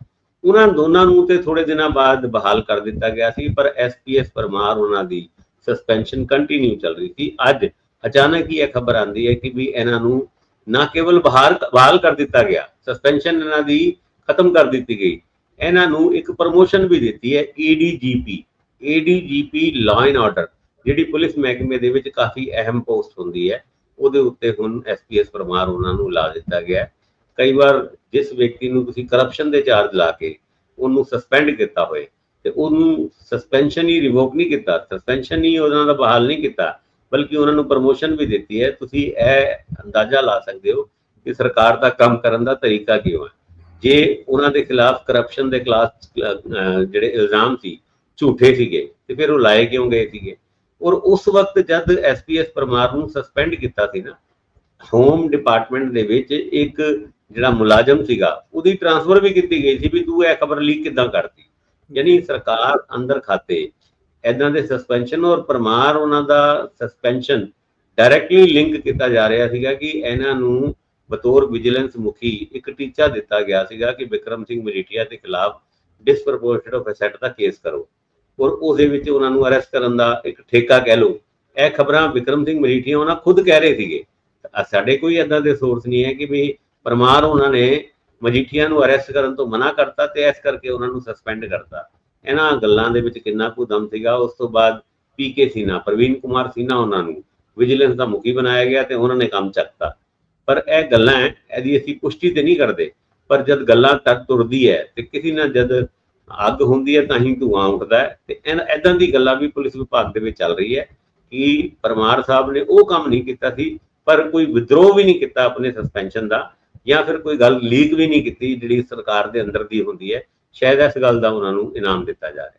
ਉਹਨਾਂ ਦੋਨਾਂ ਨੂੰ ਤੇ ਥੋੜੇ ਦਿਨਾਂ ਬਾਅਦ ਬਹਾਲ ਕਰ ਦਿੱਤਾ ਗਿਆ ਸੀ, ਪਰ ਐਸਪੀਐਸ ਪਰਮਾਰ ਉਹਨਾਂ ਦੀ ਸਸਪੈਂਸ਼ਨ ਕੰਟੀਨਿਊ ਚੱਲ ਰਹੀ ਸੀ। ਅੱਜ ਅਚਾਨਕ ਹੀ ਇਹ ਖਬਰ ਆਂਦੀ ਹੈ ਕਿ ਵੀ ਇਹਨਾਂ ਨੂੰ ਨਾ ਕੇਵਲ ਬਹਾਲ ਬਹਾਲ ਕਰ ਦਿੱਤਾ ਗਿਆ ਸਸਪੈਂਸ਼ਨ ਇਹਨਾਂ ਦੀ ਖਤਮ ਕਰ ਦਿੱਤੀ ਗਈ। ਇਹਨਾਂ ਨੂੰ ਇੱਕ ਪ੍ਰਮੋਸ਼ਨ ਵੀ ਦਿੱਤੀ ਹੈ ADGP ADGP law and order ਜਿਹੜੀ ਪੁਲਿਸ ਮਹਿਕਮੇ ਦੇ ਵਿੱਚ ਕਾਫੀ ਅਹਿਮ ਪੋਸਟ ਹੁੰਦੀ ਹੈ। ਉਹਦੇ ਉੱਤੇ ਹੁਣ ਐਸਪੀਐਸ ਪਰਮਾਰ ਉਹਨਾਂ ਨੂੰ ਲਾ ਦਿੱਤਾ ਗਿਆ ਕਈ ਵਾਰ ਜਿਸ ਵਿਅਕਤੀ ਨੂੰ ਤੁਸੀਂ ਕਰਪਸ਼ਨ ਦੇ ਚਾਰਜ ਲਾ ਕੇ ਉਹਨੂੰ ਸਸਪੈਂਡ ਕੀਤਾ ਹੋਏ, ਤੇ ਉਹਨੂੰ ਸਸਪੈਂਸ਼ਨ ਹੀ ਰਿਵੋਕ ਨਹੀਂ ਕੀਤਾ ਸਸਪੈਂਸ਼ਨ ਹੀ ਉਹਨਾਂ ਦਾ ਬਹਾਲ ਨਹੀਂ ਕੀਤਾ ਬਲਕਿ ਉਹਨਾਂ ਨੂੰ ਪ੍ਰਮੋਸ਼ਨ ਵੀ ਦਿੱਤੀ ਹੈ। ਤੁਸੀਂ ਇਹ ਅੰਦਾਜ਼ਾ ਲਾ ਸਕਦੇ ਹੋ ਕਿ ਸਰਕਾਰ ਦਾ ਕੰਮ ਕਰਨ ਦਾ ਤਰੀਕਾ ਕਿਉਂ ਹੈ? ਜੇ ਉਹਨਾਂ ਦੇ ਖਿਲਾਫ ਕਰਪਸ਼ਨ ਦੇ ਖਿਲਾਫ ਜਿਹੜੇ ਇਲਜ਼ਾਮ ਸੀ, ਝੂਠੇ ਸੀਗੇ, ਤੇ ਫਿਰ ਉਹ ਲਾਏ ਕਿਉਂ ਗਏ ਸੀਗੇ? ਔਰ ਉਸ ਵਕਤ ਜਦ ਐਸਪੀਐਸ ਪਰਮਾਰ ਨੂੰ ਸਸਪੈਂਡ ਕੀਤਾ ਸੀ ਨਾ ਹੋਮ ਡਿਪਾਰਟਮੈਂਟ ਦੇ ਵਿੱਚ ਇੱਕ ਜਿਹੜਾ ਮੁਲਾਜ਼ਮ ਸੀਗਾ, ਉਹਦੀ ਟ੍ਰਾਂਸਫਰ ਵੀ ਕੀਤੀ ਗਈ ਸੀ ਵੀ ਤੂੰ ਇਹ ਖਬਰ ਲੀਕ ਕਿੱਦਾਂ ਕਰਤੀ? ਯਾਨੀ ਸਰਕਾਰ ਅੰਦਰ ਖਾਤੇ ਐਦਾਂ ਦੇ ਸਸਪੈਂਸ਼ਨ ਔਰ ਪਰਮਾਰ ਉਹਨਾਂ ਦਾ ਸਸਪੈਂਸ਼ਨ ਡਾਇਰੈਕਟਲੀ ਲਿੰਕ ਕੀਤਾ ਜਾ ਰਿਹਾ ਸੀਗਾ ਕਿ ਇਹਨਾਂ ਨੂੰ ਬਤੌਰ ਵਿਜੀਲੈਂਸ ਮੁਖੀ ਇੱਕ ਟੀਚਾ ਦਿੱਤਾ ਗਿਆ ਸੀਗਾ ਕਿ ਵਿਕਰਮ ਸਿੰਘ ਮਜੀਠੀਆ ਦੇ ਖਿਲਾਫ ਡਿਸਪ੍ਰੋਪੋਰਸ਼ਨੇਟ ਆਫ ਅਸੈਟ ਦਾ ਕੇਸ ਕਰੋ। ਔਰ ਉਹਦੇ ਵਿੱਚ ਉਹਨਾਂ ਨੂੰ ਅਰੈਸਟ ਕਰਨ ਦਾ ਇੱਕ ਠੇਕਾ ਕਹਿ ਲਓ। ਇਹ ਖਬਰਾਂ ਵਿਕਰਮ ਸਿੰਘ ਮਜੀਠੀਆ ਉਹਨਾਂ ਖੁਦ ਕਹਿ ਰਹੇ ਸੀਗੇ। ਸਾਡੇ ਕੋਈ ਏਦਾਂ ਦੇ ਸੋਰਸ ਨਹੀਂ ਹੈ ਕਿ ਵੀ ਪਰਮਾਰ ਉਹਨਾਂ ਨੇ ਮਜੀਠੀਆ ਨੂੰ ਅਰੈਸਟ ਕਰਨ ਤੋਂ ਮਨਾ ਕਰਤਾ ਤੇ ਇਸ ਕਰਕੇ ਉਹਨਾਂ ਨੂੰ ਸਸਪੈਂਡ ਕਰਤਾ। ਇਹਨਾਂ ਗੱਲਾਂ ਦੇ ਵਿੱਚ ਕਿੰਨਾ ਕੁ ਦਮ ਸੀਗਾ, ਉਸ ਤੋਂ ਬਾਅਦ ਪੀਕੇ ਸੀਨਾ, ਪ੍ਰਵੀਨ ਕੁਮਾਰ ਸੀਨਾ ਉਹਨਾਂ ਨੂੰ ਵਿਜੀਲੈਂਸ ਦਾ ਮੁਖੀ ਬਣਾਇਆ ਗਿਆ ਤੇ ਉਹਨਾਂ ਨੇ ਕੰਮ ਚੱਕਤਾ। ਪਰ ਇਹ ਗੱਲਾਂ ਇਹਦੀ ਅਸੀਂ ਪੁਸ਼ਟੀ ਤੇ ਨਹੀਂ ਕਰਦੇ, ਪਰ ਜਦ ਗੱਲਾਂ ਤੱਕ ਤੁਰਦੀ ਹੈ ਤੇ ਕਿਸੇ ਨਾਲ ਜਦ ਅੱਗ ਹੁੰਦੀ ਹੈ ਤਾਂ ਹੀ ਧੂਆਂ ਉੱਠਦਾ ਹੈ ਤੇ ਐਦਾਂ ਦੀ ਗੱਲਾਂ ਵੀ ਪੁਲਿਸ ਵਿਭਾਗ ਦੇ ਵਿੱਚ ਚੱਲ ਰਹੀ ਹੈ ਕਿ ਪਰਮਾਰ ਸਾਹਿਬ ਨੇ ਉਹ ਕੰਮ ਨਹੀਂ ਕੀਤਾ ਸੀ, ਪਰ ਕੋਈ ਵਿਦਰੋਹ ਵੀ ਨਹੀਂ ਕੀਤਾ ਆਪਣੇ ਸਸਪੈਂਸ਼ਨ ਦਾ ਜਾਂ ਫਿਰ ਕੋਈ ਗੱਲ ਲੀਕ ਵੀ ਨਹੀਂ ਕੀਤੀ ਜਿਹੜੀ ਸਰਕਾਰ ਦੇ ਅੰਦਰ ਦੀ ਹੁੰਦੀ ਹੈ। ਸ਼ਾਇਦ ਇਸ ਗੱਲ ਦਾ ਉਹਨਾਂ ਨੂੰ ਇਨਾਮ ਦਿੱਤਾ ਜਾ ਰਿਹਾ।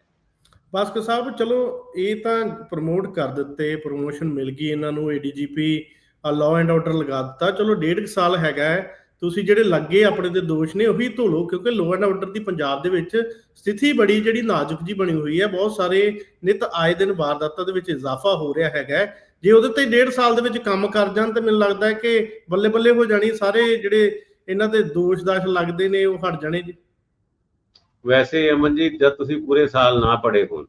ਬਾਸਕਰ ਸਾਹਿਬ, ਚਲੋ, ਇਹ ਤਾਂ ਪ੍ਰਮੋਟ ਕਰ ਦਿੱਤੇ ਪ੍ਰੋਮੋਸ਼ਨ ਮਿਲ ਗਈ ਇਹਨਾਂ ਨੂੰ ਏਡੀਜੀਪੀ ਲਾਅ ਐਂਡ ਆਰਡਰ ਲਗਾ ਦਿੱਤਾ। ਚਲੋ, ਡੇਢ ਸਾਲ ਹੈਗਾ ਤੁਸੀਂ ਜਿਹੜੇ ਲੱਗੇ ਆਪਣੇ ਤੇ ਦੋਸ਼ ਨੇ, ਉਹੀ ਧੋ ਲਓ, ਕਿਉਂਕਿ ਲਾਅ ਐਂਡ ਆਰਡਰ ਦੀ ਪੰਜਾਬ ਦੇ ਵਿੱਚ ਸਥਿਤੀ ਬੜੀ ਜਿਹੜੀ ਨਾਜ਼ੁਕ ਜੀ ਬਣੀ ਹੋਈ ਹੈ। ਬਹੁਤ ਸਾਰੇ ਨਿਤ ਆਏ ਦਿਨ ਵਾਰਦਾਤਾਂ ਦੇ ਵਿੱਚ ਇਜ਼ਾਫਾ ਹੋ ਰਿਹਾ ਹੈਗਾ ਜੇ ਉਹਦੇ ਤੇ ਡੇਢ ਸਾਲ ਦੇ ਵਿੱਚ ਕੰਮ ਕਰ ਜਾਣ, ਤਾਂ ਮੈਨੂੰ ਲੱਗਦਾ ਹੈ ਕਿ ਬੱਲੇ ਬੱਲੇ ਹੋ ਜਾਣੀ, ਸਾਰੇ ਜਿਹੜੇ ਇਹਨਾਂ ਤੇ ਦੋਸ਼ ਦਾਸ਼ ਲੱਗਦੇ ਨੇ, ਉਹ ਹਟ ਜਾਣੇ ਜੀ। ਵੈਸੇ ਅਮਨ ਜੀ, ਜਦ ਤੁਸੀਂ ਪੂਰੇ ਸਾਲ ਨਾ ਪੜ੍ਹੇ ਹੋਣ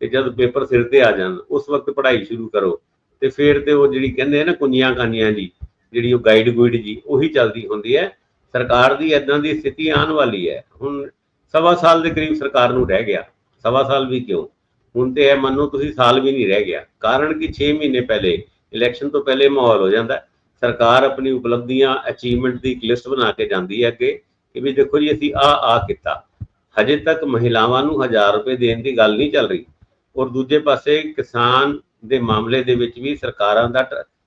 ਤੇ ਜਦ ਪੇਪਰ ਸਿਰ ਤੇ ਆ ਜਾਣ, ਉਸ ਵਕਤ ਪੜ੍ਹਾਈ ਸ਼ੁਰੂ ਕਰੋ ਤੇ ਫਿਰ ਤੇ ਉਹ ਜਿਹੜੀ ਕਹਿੰਦੇ ਆ ਨਾ ਕੁੰਨੀਆਂ ਕਾਨੀਆਂ ਜੀ, ਜਿਹੜੀ ਉਹ ਗਾਈਡ ਗੁਈਡ ਜੀ, ਉਹੀ ਚੱਲਦੀ ਹੁੰਦੀ ਹੈ। ਸਰਕਾਰ ਦੀ ਇਦਾਂ ਦੀ ਸਥਿਤੀ ਆਉਣ ਵਾਲੀ ਹੈ। ਹੁਣ ਸਵਾ ਸਾਲ ਦੇ ਕਰੀਬ ਸਰਕਾਰ ਨੂੰ ਰਹਿ ਗਿਆ। ਸਵਾ ਸਾਲ ਵੀ ਕਿਉਂ? ਹੁਣ ਤੇ ਇਹ ਮੰਨੋ ਤੁਸੀਂ ਸਾਲ ਵੀ ਨਹੀਂ ਰਹਿ ਗਿਆ। ਕਾਰਨ ਕਿ 6 ਮਹੀਨੇ ਪਹਿਲੇ ਇਲੈਕਸ਼ਨ ਤੋਂ ਪਹਿਲੇ ਮਾਹੌਲ ਹੋ ਜਾਂਦਾ। ਸਰਕਾਰ ਆਪਣੀ ਉਪਲਬਧੀਆਂ ਅਚੀਵਮੈਂਟ ਦੀ ਇੱਕ ਲਿਸਟ ਬਣਾ ਕੇ ਜਾਂਦੀ ਹੈ ਅੱਗੇ ਕਿ ਵੀ ਦੇਖੋ ਜੀ, ਅਸੀਂ ਆ ਆ ਕੀਤਾ। ਹਜੇ ਤੱਕ ਮਹਿਲਾਵਾਂ ਨੂੰ 1000 ਰੁਪਏ ਦੇਣ ਦੀ ਗੱਲ ਨਹੀਂ ਚੱਲ ਰਹੀ। ਔਰ ਦੂਜੇ ਪਾਸੇ ਕਿਸਾਨ ਦੇ ਮਾਮਲੇ ਦੇ ਵਿੱਚ ਵੀ ਸਰਕਾਰਾਂ ਦਾ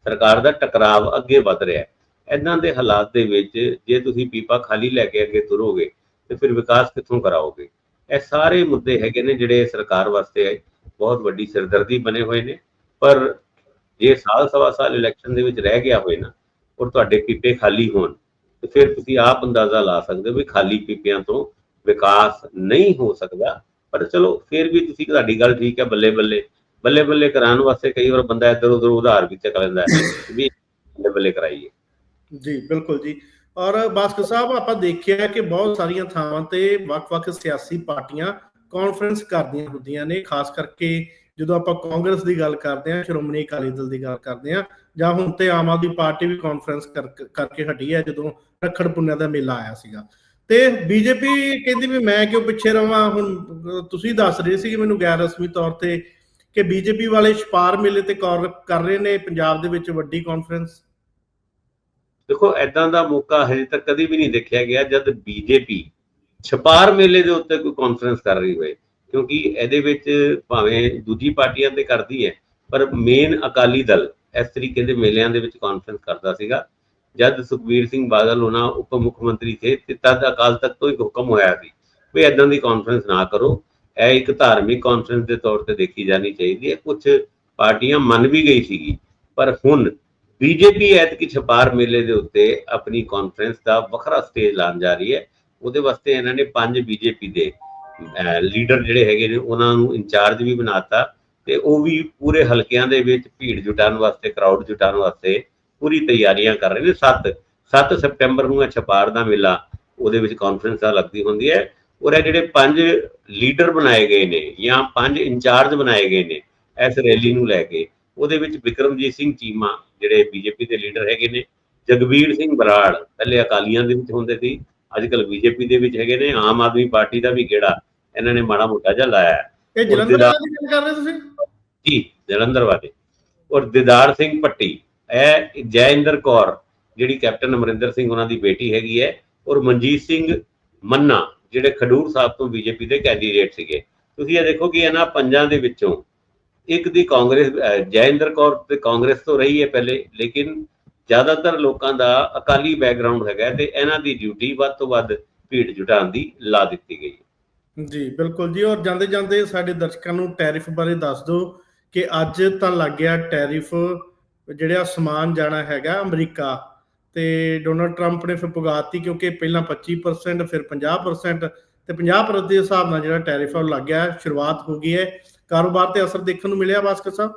ਸਰਕਾਰ ਦਾ ਟਕਰਾਵ ਅੱਗੇ ਵਧ ਰਿਹਾ ਹੈ। ਇਦਾਂ ਦੇ ਹਾਲਾਤ ਦੇ ਵਿੱਚ ਜੇ ਤੁਸੀਂ ਪੀਪਾ ਖਾਲੀ ਲੈ ਕੇ ਅੱਗੇ ਤੁਰੋਗੇ, ਤੇ ਫਿਰ ਵਿਕਾਸ ਕਿੱਥੋਂ ਕਰਾਓਗੇ? ਇਹ ਸਾਰੇ ਮੁੱਦੇ ਹੈਗੇ ਨੇ ਜਿਹੜੇ ਸਰਕਾਰ ਵਾਸਤੇ ਬਹੁਤ ਵੱਡੀ ਸਿਰਦਰਦੀ ਬਣੇ ਹੋਏ ਨੇ। ਪਰ ਜੇ ਸਾਲ ਸਵਾ ਸਾਲ ਇਲੈਕਸ਼ਨ ਦੇ ਵਿੱਚ ਰਹਿ ਗਿਆ ਹੋਏ ਨਾ, ਔਰ ਤੁਹਾਡੇ ਪੀਪੇ ਖਾਲੀ ਹੋਣ, ਤੇ ਫਿਰ ਤੁਸੀਂ ਆਪ ਅੰਦਾਜ਼ਾ ਲਾ ਸਕਦੇ ਹੋ ਵੀ ਖਾਲੀ ਪੀਪਿਆਂ ਤੋਂ ਵਿਕਾਸ ਨਹੀਂ ਹੋ ਸਕਦਾ ਪਰ ਚਲੋ ਫਿਰ ਵੀ ਤੁਸੀਂ ਤੁਹਾਡੀ ਗੱਲ ਠੀਕ ਹੈ ਬੱਲੇ ਬੱਲੇ ਬੱਲੇ ਬੱਲੇ ਕਰਾਉਣ ਵਾਸਤੇ ਕਈ ਵਾਰ ਬੰਦਾ ਇੱਧਰ ਉੱਧਰ ਉਧਾਰ ਵੀ ਚੱਕ ਲੈਂਦਾ ਹੈ ਵੀ ਬੱਲੇ ਬੱਲੇ ਕਰਾਈਏ। ਜੀ ਬਿਲਕੁਲ ਜੀ। ਔਰ ਬਾਸਕਰ ਸਾਹਿਬ ਆਪਾਂ ਦੇਖਿਆ ਕਿ ਬਹੁਤ ਸਾਰੀਆਂ ਥਾਵਾਂ ਤੇ ਵੱਖ-ਵੱਖ ਸਿਆਸੀ ਪਾਰਟੀਆਂ ਕਾਨਫਰੰਸ ਕਰਦੀਆਂ ਹੁੰਦੀਆਂ ਨੇ ਖਾਸ ਕਰਕੇ ਜਦੋਂ ਆਪਾਂ ਕਾਂਗਰਸ ਦੀ ਗੱਲ ਕਰਦੇ ਹਾਂ ਸ਼੍ਰੋਮਣੀ ਅਕਾਲੀ ਦਲ ਦੀ ਗੱਲ ਕਰਦੇ ਹਾਂ ਜਾਂ ਹੁਣ ਤੇ ਆਮ ਆਦਮੀ ਪਾਰਟੀ ਵੀ ਕਾਨਫਰੰਸ ਕਰਕੇ ਹਟੀ ਹੈ ਜਦੋਂ ਰੱਖੜ ਪੁੰਨਿਆ ਦਾ ਮੇਲਾ ਆਇਆ ਸੀਗਾ। ਤੇ ਬੀਜੇਪੀ ਕਹਿੰਦੀ ਵੀ ਮੈਂ ਕਿਉਂ ਪਿੱਛੇ ਰਵਾਂ? ਹੁਣ ਤੁਸੀਂ ਦੱਸ ਰਹੇ ਸੀ ਕਿ ਮੈਨੂੰ ਗੈਰ ਰਸਮੀ ਤੌਰ ਤੇ ਕਿ ਬੀਜੇਪੀ ਵਾਲੇ ਛਪਾਰ ਮੇਲੇ ਤੇ ਕਰ ਰਹੇ ਨੇ ਪੰਜਾਬ ਦੇ ਵਿੱਚ ਵੱਡੀ ਕਾਨਫਰੰਸ ਦੇਖੋ ਐਦਾਂ ਦਾ ਮੌਕਾ ਹਜੇ ਤੱਕ ਕਦੀ ਵੀ ਨਹੀਂ ਦੇਖਿਆ ਗਿਆ ਜਦ ਬੀਜੇਪੀ ਛਪਾਰ ਮੇਲੇ ਦੇ ਉੱਤੇ ਕੋਈ ਕਾਨਫਰੰਸ ਕਰ ਰਹੀ ਹੋਵੇ। ਕਿਉਂਕਿ ਇਹਦੇ ਵਿੱਚ ਭਾਵੇਂ ਦੂਜੀ ਪਾਰਟੀਆਂ ਤੇ ਕਰਦੀ ਹੈ, ਪਰ ਮੇਨ ਅਕਾਲੀ ਦਲ ਇਸ ਤਰੀਕੇ ਦੇ ਮੇਲਿਆਂ ਦੇ ਵਿੱਚ ਕਾਨਫਰੰਸ ਕਰਦਾ ਸੀਗਾ। ਜਦ ਸੁਖਬੀਰ ਸਿੰਘ ਬਾਦਲ ਉਹਨਾਂ ਉਪ ਮੁੱਖ ਮੰਤਰੀ ਥੇ ਤੇ ਤਦ ਅਕਾਲ ਤਖਤ ਤੋਂ ਇੱਕ ਹੁਕਮ ਹੋਇਆ ਸੀ ਵੀ ਐਦਾਂ ਦੀ ਕਾਨਫਰੰਸ ਨਾ ਕਰੋ। ਇਹ ਇੱਕ ਧਾਰਮਿਕ ਕਾਨਫਰੰਸ ਦੇ ਤੌਰ ਤੇ ਦੇਖੀ ਜਾਣੀ ਚਾਹੀਦੀ ਹੈ। ਕੁਝ ਪਾਰਟੀਆਂ ਮੰਨ ਵੀ ਗਈ ਸੀਗੀ, ਪਰ ਹੁਣ ਬੀਜੇਪੀ ਐਤਕੀ ਛਪਾਰ ਮੇਲੇ ਦੇ ਉੱਤੇ ਆਪਣੀ ਕਾਨਫਰੰਸ ਦਾ ਵੱਖਰਾ ਸਟੇਜ ਲਾਉਣ ਜਾ ਰਹੀ ਹੈ। ਉਹਦੇ ਵਾਸਤੇ ਇਹਨਾਂ ਨੇ ਪੰਜ ਬੀਜੇਪੀ ਦੇ ਲੀਡਰ ਜਿਹੜੇ ਹੈਗੇ ਨੇ, ਉਹਨਾਂ ਨੂੰ ਇੰਚਾਰਜ ਵੀ ਬਣਾਤਾ ਤੇ ਉਹ ਵੀ ਪੂਰੇ ਹਲਕਿਆਂ ਦੇ ਵਿੱਚ ਭੀੜ ਜੁਟਾਉਣ ਵਾਸਤੇ ਕਰਾਊਡ ਜੁਟਾਉਣ ਵਾਸਤੇ ਪੂਰੀ ਤਿਆਰੀਆਂ ਕਰ ਰਹੇ ਨੇ। 7 7 ਸਤੰਬਰ ਨੂੰ ਇਹ ਛਪਾਰ ਦਾ ਮੇਲਾ ਉਹਦੇ ਵਿੱਚ ਕਾਨਫਰੰਸ ਆ ਲੱਗਦੀ ਹੁੰਦੀ ਹੈ। ਔਰ ਇਹ ਜਿਹੜੇ ਪੰਜ ਲੀਡਰ ਬਣਾਏ ਗਏ ਨੇ ਜਾਂ ਪੰਜ ਇੰਚਾਰਜ ਬਣਾਏ ਗਏ ਨੇ ਇਸ ਰੈਲੀ ਨੂੰ ਲੈ ਕੇ ਉਹਦੇ ਵਿੱਚ ਵਿਕਰਮਜੀਤ ਸਿੰਘ ਚੀਮਾ ਜਿਹੜੇ ਬੀਜੇਪੀ ਦੇ ਲੀਡਰ ਹੈਗੇ ਨੇ ਜਗਵੀਰ ਸਿੰਘ ਬਰਾੜ ਪਹਿਲੇ ਅਕਾਲੀਆਂ ਦੇ ਵਿੱਚ ਹੁੰਦੇ ਸੀ ਅੱਜ ਕੱਲ ਬੀਜੇਪੀ ਦੇ ਵਿੱਚ ਹੈਗੇ ਨੇ ਆਮ ਆਦਮੀ ਪਾਰਟੀ ਦਾ ਵੀ ਗੇੜਾ ਇਹਨਾਂ ਨੇ ਮਾੜਾ ਮੋਟਾ ਜਿਹਾ ਲਾਇਆ। ਇਹ ਜਲੰਧਰ ਜਿਹੜਾ- ਦੀ ਗੱਲ ਕਰ ਰਹੇ ਤੁਸੀਂ? ਜੀ ਜਲੰਧਰ ਵਾਲੇ। ਔਰ ਦਿਦਾਰ ਸਿੰਘ ਪੱਟੀ ਇਹ ਜੈਇੰਦਰ ਕੌਰ, ਜਿਹੜੀ ਕੈਪਟਨ ਅਮਰਿੰਦਰ ਸਿੰਘ ਉਹਨਾਂ ਦੀ ਬੇਟੀ ਹੈਗੀ ਹੈ, ਔਰ ਮਨਜੀਤ ਸਿੰਘ ਮੰਨਾ, ਜਿਹੜੇ ਖਡੂਰ ਸਾਹਿਬ ਤੋਂ ਬੀਜੇਪੀ ਦੇ ਕੈਂਡੀਡੇਟ ਸੀਗੇ। ਤੁਸੀਂ ਇਹ ਦੇਖੋ ਕਿ ਇਹਨਾਂ ਪੰਜਾਂ ਦੇ ਵਿੱਚੋਂ ਇੱਕ ਦੀ ਕਾਂਗਰਸ ਜੈਇੰਦਰ ਕੌਰ ਤੇ ਕਾਂਗਰਸ ਤੋਂ ਰਹੀ ਹੈ ਪਹਿਲੇ, ਲੇਕਿਨ ਜ਼ਿਆਦਾਤਰ ਲੋਕਾਂ ਦਾ ਅਕਾਲੀ ਬੈਕਗ੍ਰਾਉਂਡ ਹੈਗਾ ਤੇ ਇਹਨਾਂ ਦੀ ਡਿਊਟੀ ਵੱਧ ਤੋਂ ਵੱਧ ਭੀੜ ਜੁਟਾਉਣ ਦੀ ਲਾ ਦਿੱਤੀ ਗਈ ਜੀ, ਬਿਲਕੁਲ ਜੀ, ਔਰ ਜਾਂਦੇ ਜਾਂਦੇ ਸਾਡੇ ਦਰਸ਼ਕਾਂ ਨੂੰ ਟੈਰਿਫ ਬਾਰੇ ਦੱਸ ਦਿਓ ਕਿ ਅੱਜ ਤਾਂ ਲੱਗ ਗਿਆ ਟੈਰਿਫ ਜਿਹੜਾ ਸਮਾਨ ਜਾਣਾ ਹੈਗਾ ਅਮਰੀਕਾ, ਤੇ ਡੋਨਲਡ ਟਰੰਪ ਨੇ ਫਿਰ ਪੁਗਾਤੀ ਕਿਉਂਕਿ ਪਹਿਲਾਂ 25% ਫਿਰ 50% ਤੇ 50% ਦੇ ਹਿਸਾਬ ਨਾਲ ਜਿਹੜਾ ਟੈਰਿਫ ਉਹ ਲੱਗ ਗਿਆ, ਸ਼ੁਰੂਆਤ ਹੋ ਗਈ ਹੈ। ਕਾਰੋਬਾਰ ਤੇ ਅਸਰ ਦੇਖਣ ਨੂੰ ਮਿਲਿਆ ਬਾਸਕਰ ਸਾਹਿਬ?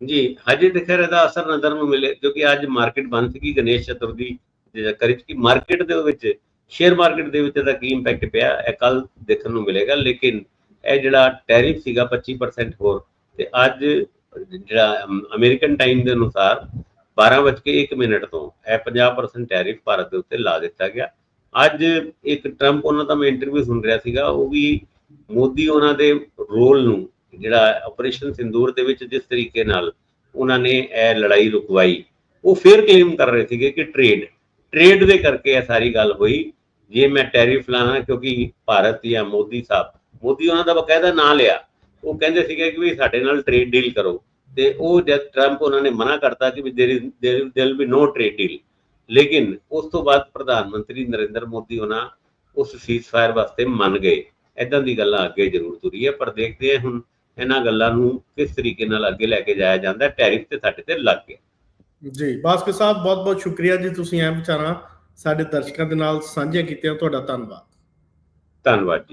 ਜੀ, ਹਜੇ ਤੇ ਇਹਦਾ ਅਸਰ ਨਜ਼ਰ ਨੂੰ ਮਿਲੇ, ਕਿਉਂਕਿ ਅੱਜ ਮਾਰਕੀਟ ਬੰਦ ਸੀਗੀ ਗਣੇਸ਼ ਚਤੁਰਥੀ ਦੇ ਚੱਕਰ ਮਾਰਕੀਟ ਦੇ ਵਿੱਚ, ਸ਼ੇਅਰ ਮਾਰਕੀਟ ਦੇ ਵਿੱਚ ਇਹਦਾ ਕੀ ਇੰਪੈਕਟ ਪਿਆ, ਇਹ ਕੱਲ ਦੇਖਣ ਨੂੰ ਮਿਲੇਗਾ। ਲੇਕਿਨ ਇਹ ਜਿਹੜਾ ਟੈਰਿਫ ਸੀਗਾ 25% ਹੋਰ, ਤੇ ਅੱਜ ਜਿਹੜਾ ਅਮਰੀਕਨ ਟਾਈਮ ਦੇ ਅਨੁਸਾਰ 12:01 ਮਿੰਟ ਤੋਂ ਇਹ 50% ਟੈਰਿਫ ਭਾਰਤ ਦੇ ਉੱਤੇ ਲਾ ਦਿੱਤਾ ਗਿਆ। ਅੱਜ ਇੱਕ ਟਰੰਪ ਉਹਨਾਂ ਦਾ ਮੈਂ ਇੰਟਰਵਿਊ ਸੁਣ ਰਿਹਾ ਸੀਗਾ, ਉਹ ਵੀ ਮੋਦੀ ਉਹਨਾਂ ਦੇ ਰੋਲ ਨੂੰ ਜਿਹੜਾ ਆਪਰੇਸ਼ਨ ਸਿੰਦੂਰ ਦੇ ਵਿੱਚ ਜਿਸ ਤਰੀਕੇ ਨਾਲ ਉਹਨਾਂ ਨੇ ਇਹ ਲੜਾਈ ਰੁਕਵਾਈ, ਉਹ ਫਿਰ ਕਲੇਮ ਕਰ ਰਹੇ ਸੀਗੇ ਕਿ ਟ੍ਰੇਡ ਟ੍ਰੇਡ ਦੇ ਕਰਕੇ ਇਹ ਸਾਰੀ ਗੱਲ ਹੋਈ। ਜੇ ਮੈਂ ਟੈਰਿਫ ਲਾਣਾ, ਕਿਉਂਕਿ ਭਾਰਤ ਜਾਂ ਮੋਦੀ ਸਾਹਿਬ, ਮੋਦੀ ਉਹਨਾਂ ਦਾ ਬਕਾਇਦਾ ਨਾਂ ਲਿਆ। ਉਹ ਕਹਿੰਦੇ ਸੀਗੇ ਕਿ ਵੀ ਸਾਡੇ ਨਾਲ ਟ੍ਰੇਡ ਡੀਲ ਕਰੋ। ਤੇ ਉਹ ਜਦ ਟਰੰਪ ਉਹਨਾਂ ਨੇ ਮਨਾ ਕਰਤਾ ਕਿ ਵੀ there there will be no trade deal ਲੇਕਿਨ ਉਸ ਤੋਂ ਬਾਅਦ ਪ੍ਰਧਾਨ ਮੰਤਰੀ ਨਰਿੰਦਰ ਮੋਦੀ ਉਹਨਾਂ ਉਸ ਸੀਜ਼ਫਾਇਰ ਵਾਸਤੇ ਮੰਨ ਗਏ। ਐਦਾਂ ਦੀ ਗੱਲਾਂ ਅੱਗੇ ਜ਼ਰੂਰ ਤੁਰੀ ਹੈ ਪਰ ਦੇਖਦੇ ਹਾਂ ਹੁਣ ਇਹਨਾਂ ਗੱਲਾਂ ਨੂੰ ਕਿਸ ਤਰੀਕੇ ਨਾਲ ਅੱਗੇ ਲੈ ਕੇ ਜਾਇਆ ਜਾਂਦਾ ਟੈਰਿਫ ਤੇ ਸਾਡੇ ਤੇ ਲੱਗ ਗਿਆ। ਜੀ ਬਾਸਕਰ ਸਾਹਿਬ ਬਹੁਤ ਬਹੁਤ ਸ਼ੁਕਰੀਆ ਜੀ ਤੁਸੀਂ ਇਹ ਵਿਚਾਰਾਂ ਸਾਡੇ ਦਰਸ਼ਕਾਂ ਦੇ ਨਾਲ ਸਾਂਝੀਆਂ ਕੀਤੀਆਂ ਤੁਹਾਡਾ ਧੰਨਵਾਦ। ਧੰਨਵਾਦ ਜੀ।